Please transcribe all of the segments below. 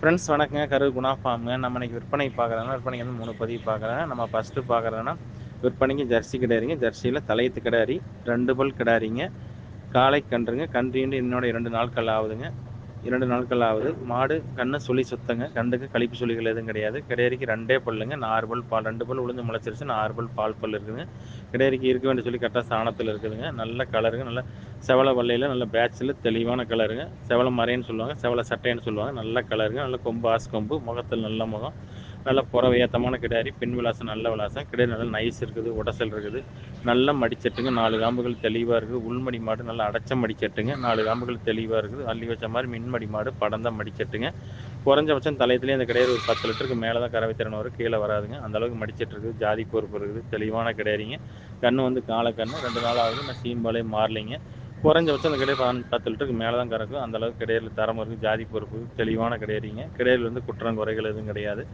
Friends வணக்கங்க. கரு குணா ஃபார்முங்க. நம்ம இன்னைக்கு விற்பனை பார்க்குறதுனா விற்பனைக்கு வந்து மூணு பதிவு பார்க்குறேன். நம்ம ஃபஸ்ட்டு பார்க்குறோன்னா விற்பனைக்கு ஜெர்சி கிடாரிங்க ஜெர்சியில் தலையத்து கிடாரி ரெண்டு பல் கிடாரிங்க காலை கன்றுங்க. கன்றுண்டு என்னோட இரண்டு நாட்கள் ஆகுதுங்க. இரண்டு நாட்கள் ஆகுது மாடு கண்ணை சுழி சுத்தங்க. கண்டுக்கு கழிப்பு சுழிகள் எதுவும் கிடையாது. கிடேரிக்கு ரெண்டே பல்லுங்க. நார்பல் பால் ரெண்டு பல் உளுந்து முளைச்சிருச்சு. நார்பல் பால் பல் இருக்குதுங்க. கிடேரிக்கு இருக்க வேண்டிய சொல்லி கரெக்டாக சாணத்தில் இருக்குதுங்க. நல்ல கலருங்க. நல்ல செவலை வல்லையில் நல்ல பேட்சில் தெளிவான கலருங்க. செவலை மறைன்னு சொல்லுவாங்க. செவலை சட்டைன்னு சொல்லுவாங்க. நல்ல கலருங்க. நல்ல கொம்பு ஆஸ் கொம்பு. முகத்தில் நல்ல முகம். நல்ல புறவை ஏத்தமான கிடாரி பின் விலாசம் நல்ல விலாசம் கிடாரி நல்ல நைஸ் இருக்குது உடசல் இருக்குது. நல்ல மடிச்சட்டுங்க நாலு காம்புகள் தெளிவாக இருக்குது. உள்மடி மாடு நல்லா அடைச்ச மடிச்சட்டுங்க. நாலு காம்புகள் தெளிவாக இருக்குது. அள்ளி வச்ச மாதிரி மின்மடி மாடு படந்த மடிச்சட்டுங்க. குறைஞ்சபட்சம் தலையத்துலேயே அந்த கிடையாது ஒரு பத்து லிட்டருக்கு மேலே தான் கறவை திறன் வரும். கீழே வராதுங்க. அந்த அளவுக்கு மடிச்சிட்டு இருக்குது. ஜாதி பொறுப்பு இருக்குது. தெளிவான கிடையாதுங்க. கண்ணு வந்து காலை கண்ணு. ரெண்டு நாள் ஆகுது. நான் சீம்பாலே மாறலைங்க. குறைஞ்சபட்சம் அந்த கிடையாது பதினஞ்சு பத்து லிட்டருக்கு மேலே தான் கறக்கும் அந்தளவுக்கு கிடையாது. தரம் இருக்குது. ஜாதி பொறுப்பு தெளிவான கிடையாதுங்க. கிடையாது வந்து குற்றம் குறைகள் எதுவும் கிடையாது.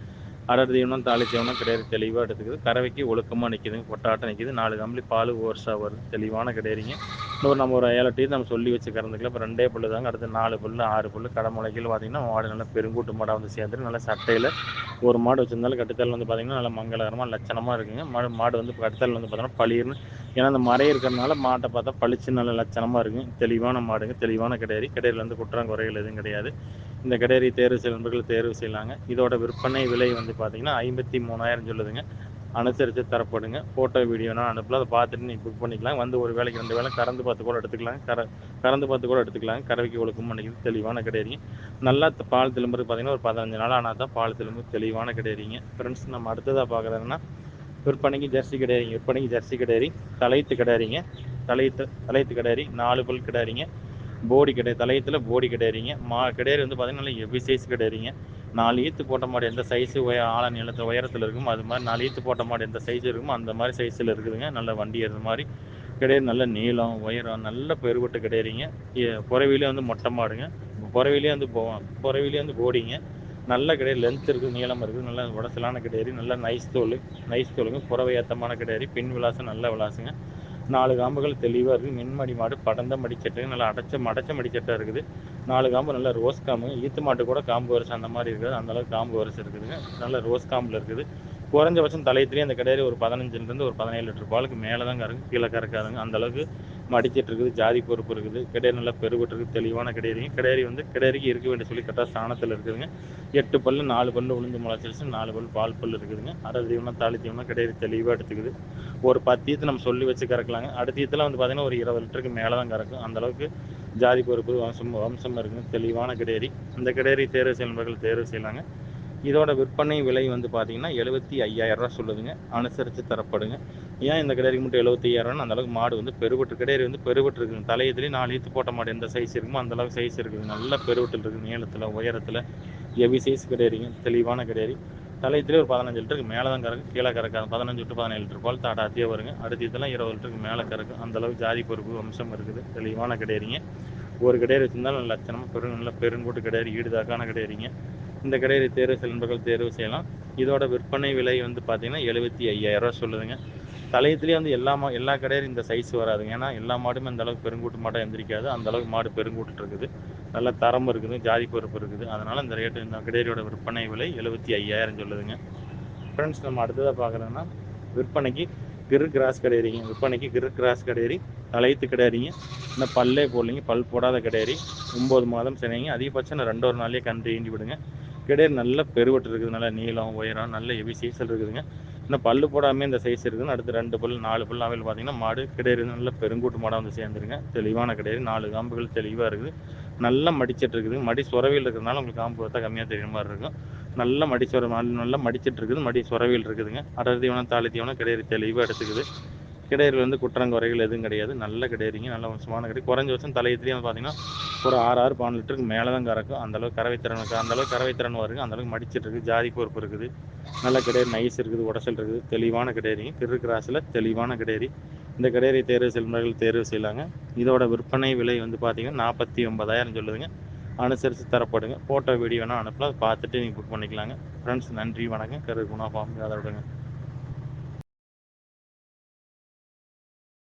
அடர் தீவனம் தாலி தீவனம் கிடையாது தெளிவாக எடுத்துக்குது. கறவைக்கு ஒழுக்கமாக நிற்கிதுங்க கொட்டாட்டம் நிற்கிது நாலு கம்பளி பால் ஓர்ஸாக வருது. தெளிவான கிடையாதுங்க இன்னொரு நம்ம ஒரு ஏழு டீ நம்ம சொல்லி வச்சு கறந்துக்கலாம். இப்போ ரெண்டே புல்லு தாங்க. அடுத்து நாலு புல்லு ஆறு புல்லு கடை முளைக்கல் பார்த்திங்கன்னா மாடு நல்லா பெருங்கூட்டு மாடாக வந்து சேர்ந்துருக்கு நல்லா சட்டையில் ஒரு மாடு வச்சுருந்தாலும் கட்டுத்தல் வந்து பார்த்திங்கன்னா நல்லா மங்களகரமாக லட்சணமாக இருக்குங்க. மாடு மாடு வந்து கட்டுத்தல் வந்து பார்த்தோன்னா பளிர்னு ஏன்னா அந்த மறை இருக்கிறதுனால மாட்டை பார்த்தா பளிச்சு நல்ல லட்சணமாக இருக்கும் தெளிவான மாடுங்க தெளிவான கிடையாது கிடையாது வந்து குற்றம் குறைகள் எதுவும் கிடையாது. இந்த கிடையாது தேர்வு செய்ய நண்பர்கள் தேர்வு செய்யலாங்க. இதோட விற்பனை விலை வந்து பார்த்தீங்கன்னா ஐம்பத்தி மூணாயிரம் சொல்லுதுங்க. அனுசரித்து தரப்படுங்க. ஃபோட்டோ வீடியோனா அனுப்பலாம். அதை பார்த்துட்டு நீங்கள் புக் பண்ணிக்கலாம். வந்து ஒரு வேலைக்கு ரெண்டு வேலை கறந்து பார்த்து கூட எடுத்துக்கலாம். கற கறந்து பார்த்து கூட எடுத்துக்கலாம். கறவைக்கு ஒழுக்கம் பண்ணிக்கிறது தெளிவான கிடையாதுங்க நல்லா பால் திரும்புறது பார்த்தீங்கன்னா ஒரு பதினஞ்சு நாள் ஆனால் தான் பால் திரும்ப தெளிவான கிடையாதுங்க ஃப்ரெண்ட்ஸ் நம்ம அடுத்ததாக பார்க்குறதுன்னா விற்பனைக்கு ஜெர்சி கிடையாதுங்க. விற்பனைக்கு ஜெர்சி கிடையாது. தலையத்து கிடையாதுங்க. தலையத்து தலையத்து கிடையாது. நாலு பல் கிடையாதுங்க. போடி கிடையாது. தலையத்தில் போடி கிடையாதுங்க. மா கிடையாது வந்து பார்த்தீங்கன்னா நல்லா சைஸ் கிடையாதுங்க. நாலு ஈத்து போட்ட மாடு எந்த சைஸு உய ஆழ நிலத்தில் உயரத்தில் இருக்குமோ அது மாதிரி நாலு ஈத்து போட்ட மாடு எந்த சைஸ் இருக்குமோ அந்த மாதிரி சைஸில் இருக்குதுங்க. நல்ல வண்டி ஏறுற மாதிரி கிடையாது. நல்ல நீளம் உயரம் நல்ல பெருவட்டு கிடையாதுங்க. புறவிலே வந்து மொட்டை மாடுங்க. புறவிலே வந்து போவோம் புறவிலே வந்து போடிங்க. நல்ல கிடையாது லென்த் இருக்குது நீளம் இருக்குது நல்ல உடச்சலான கிடையாது நல்ல நைஸ் தோல் நைஸ் தோலுங்க. புறவை ஏத்தமான கிடையாது பின் விலாசம் நல்ல விளாசுங்க நாலு காம்புகள் தெளிவாக இருக்குது மின்மடி மாடு படந்த மடிச்சட்டுங்க நல்லா அடைச்ச மடைச்ச மடிச்சட்டாக இருக்குது. நாலு காம்பு நல்ல ரோஸ் காம்புங்க. ஈத்து மாட்டு கூட காம்பு வரிசை அந்த மாதிரி இருக்குது. அந்தளவுக்கு காம்பு வரிசை இருக்குதுங்க. நல்ல ரோஸ் காம்பில் இருக்குது. குறைஞ்சபட்சம் தலையத்துலேயே அந்த கிடையாது ஒரு பதினஞ்சுலேருந்து ஒரு பதினேழு லிட்டர் பாலுக்கு மேலே தான் கறக்கு கீழே கறக்காதுங்க அந்தளவுக்கு மடிச்சிட்டு இருக்குது ஜாதி பொறுப்பு இருக்குது கிடையாது நல்லா பெருவிட்டு இருக்குது தெளிவான கிடையாதுங்க கிடையாது வந்து கிடையாதுக்கு இருக்க வேண்டிய சொல்லி கரெக்டாக ஸ்தானத்தில் இருக்குதுங்க. எட்டு பல்லு நாலு பல்லு உளுந்து முளைச்சிருச்சு நாலு பல் பால் பல் இருக்குதுங்க. அரை தீவனம் தாலி தீவனம் கிடையாது தெளிவாக எடுத்துக்குது. ஒரு பத்து நம்ம சொல்லி வச்சு கறக்கலாங்க. அடுத்த வந்து பார்த்தீங்கன்னா ஒரு இருபது லிட்டருக்கு மேலே தான் கறக்கும் அந்தளவுக்கு ஜாதி பொறுப்பு வம்சம் வம்சம் இருக்குங்க தெளிவான கிடையாது இந்த கிடையாது தேர்வு செயல்பாடுகள் தேர்வு செய்யலாங்க. இதோட விற்பனை விலை வந்து பார்த்தீங்கன்னா எழுபத்தி ஐயாயிரரூவா சொல்லுதுங்க. அனுசரித்து தரப்படுங்க. ஏன் இந்த கிடையாது மட்டும் எழுபத்தி ஐயாயிரம்னு? அந்தளவுக்கு மாடு வந்து பெருவட்டு கிடையாது வந்து பெருவெட்டு இருக்குங்க தலையத்துலேயும் நாலு ஈத்து போட்ட மாடு எந்த சைஸ் இருக்குமோ அந்தளவுக்கு சைஸ் இருக்குது. நல்ல பெருவட்டில் இருக்குது. நீளத்தில் உயரத்தில் எவி சைஸ் கிடையாதுங்க தெளிவான கிடையாது தலையத்துலேயே ஒரு பதினஞ்சு லிட்டருக்கு மேலே தான் கறக்கு கீழே கறக்காது பதினஞ்சு டு பதினேழு லிட்டர் பால் தாட்டாத்தியே வருங்க. அடுத்த இதெல்லாம் இருபது லிட்டருக்கு மேலே கறக்கும் அந்தளவுக்கு ஜாதி பொறுப்பு வம்சம் இருக்குது. தெளிவான கிடையாதுங்க ஒரு கிடையாது வச்சுருந்தாலும் நல்ல லட்சணமாக பெரு நல்ல பெருங்கூட்டு கிடையாது ஈடுதாக்கான கிடையாதுங்க இந்த கிடையாது தேர்வு செல்பர்கள் தேர்வு செய்யலாம். இதோட விற்பனை விலை வந்து பார்த்தீங்கன்னா எழுபத்தி ஐயாயிரரூவா சொல்லுதுங்க. தலையத்துலேயே வந்து எல்லா மா எல்லா கடையிலும் இந்த சைஸ் வராதுங்க. ஏன்னா எல்லா மாடுமே அந்த அளவுக்கு பெருங்கூட்டு மாடாக எந்திரிக்காது. அந்த அளவுக்கு மாடு பெருங்கூட்டு இருக்குது. நல்ல தரம் இருக்குது ஜாதி பொறுப்பு இருக்குது. அதனால் இந்த ரேட்டு இந்த கடையோட விற்பனை விலை எழுபத்தி ஐயாயிரம் சொல்லுதுங்க. ஃப்ரெண்ட்ஸ் நம்ம அடுத்ததாக பார்க்குறோன்னா விற்பனைக்கு கிரு கிராஸ் கிடையாதுங்க விற்பனைக்கு கிரு கிராஸ் கிடையாது தலையத்து கிடையாதுங்க இன்னும் பல்லே போடலைங்க. பல் போடாத கிடையாது ஒம்பது மாதம் சரிங்க அதிகபட்சம் ரெண்டு ஒரு நாள்லேயே கன்று ஈண்டி விடுங்க. கிடையாது நல்ல பெருவட்டு இருக்குது. நல்ல நீளம் உயரம் நல்ல ஹெவி சீசல் இருக்குதுங்க. இன்னும் பல்லு போடாமல் இந்த சைஸ் இருக்குதுன்னு அடுத்து ரெண்டு பல் நாலு பல் அவையில் பார்த்தீங்கன்னா மாடு கிடையாது நல்ல பெருங்கூட்டு மாடாக வந்து சேர்ந்துருங்க. தெளிவான கிடையாது நாலு காம்புகள் தெளிவாக இருக்குது. நல்லா மடிச்சிட்டு இருக்குது. மடி சுரவியில் இருக்கிறதுனால உங்களுக்கு காம்பு பார்த்தா கம்மியாக தெரியுற மாதிரி இருக்கும். நல்ல மடி சுர நல்லா மடிச்சிட்டு இருக்குது. மடி சுரவியில் இருக்குதுங்க. அடர் தீவனம் தாலி தீவனம் கிடையாது தெளிவாக எடுத்துக்குது. கிடையாது வந்து குற்றங்குறைகள் எதுவும் கிடையாது. நல்ல கிடையிறீங்க நல்ல வம்சமான கிடையாது குறைஞ்ச வருஷம் தலையத்துலேயே வந்து பார்த்தீங்கன்னா ஒரு ஆறு ஆறு பன்னெண்டு லிட்டருக்கு மேலே தான் கறக்கும் அந்தளவுக்கு கறவை திறன் அந்த அளவுக்கு கறவை திறன் வருங்க. அந்தளவுக்கு மடிச்சிட்டு இருக்குது. ஜாதி பொறுப்பு இருக்குது. நல்ல கிடையாது நைஸ் இருக்குது உடச்சல் இருக்குது தெளிவான கிடையாதுங்க திரு கிராஸில் தெளிவான கிடையாது. இந்த கிடையாது தேர்வு செல்வர்கள் தேர்வு செய்யலாங்க. இதோட விற்பனை விலை வந்து பார்த்தீங்கன்னா நாற்பத்தி ஒன்பதாயிரம் சொல்லுதுங்க. அனுசரித்து தரப்படுங்க. ஃபோட்டோ வீடியோ வேணால் அனுப்பலாம். அதை பார்த்துட்டு நீங்கள் புக் பண்ணிக்கலாங்க. ஃப்ரெண்ட்ஸ் நன்றி வணக்கம். கரு குணா ஃபார்ம் அதை விடுங்க.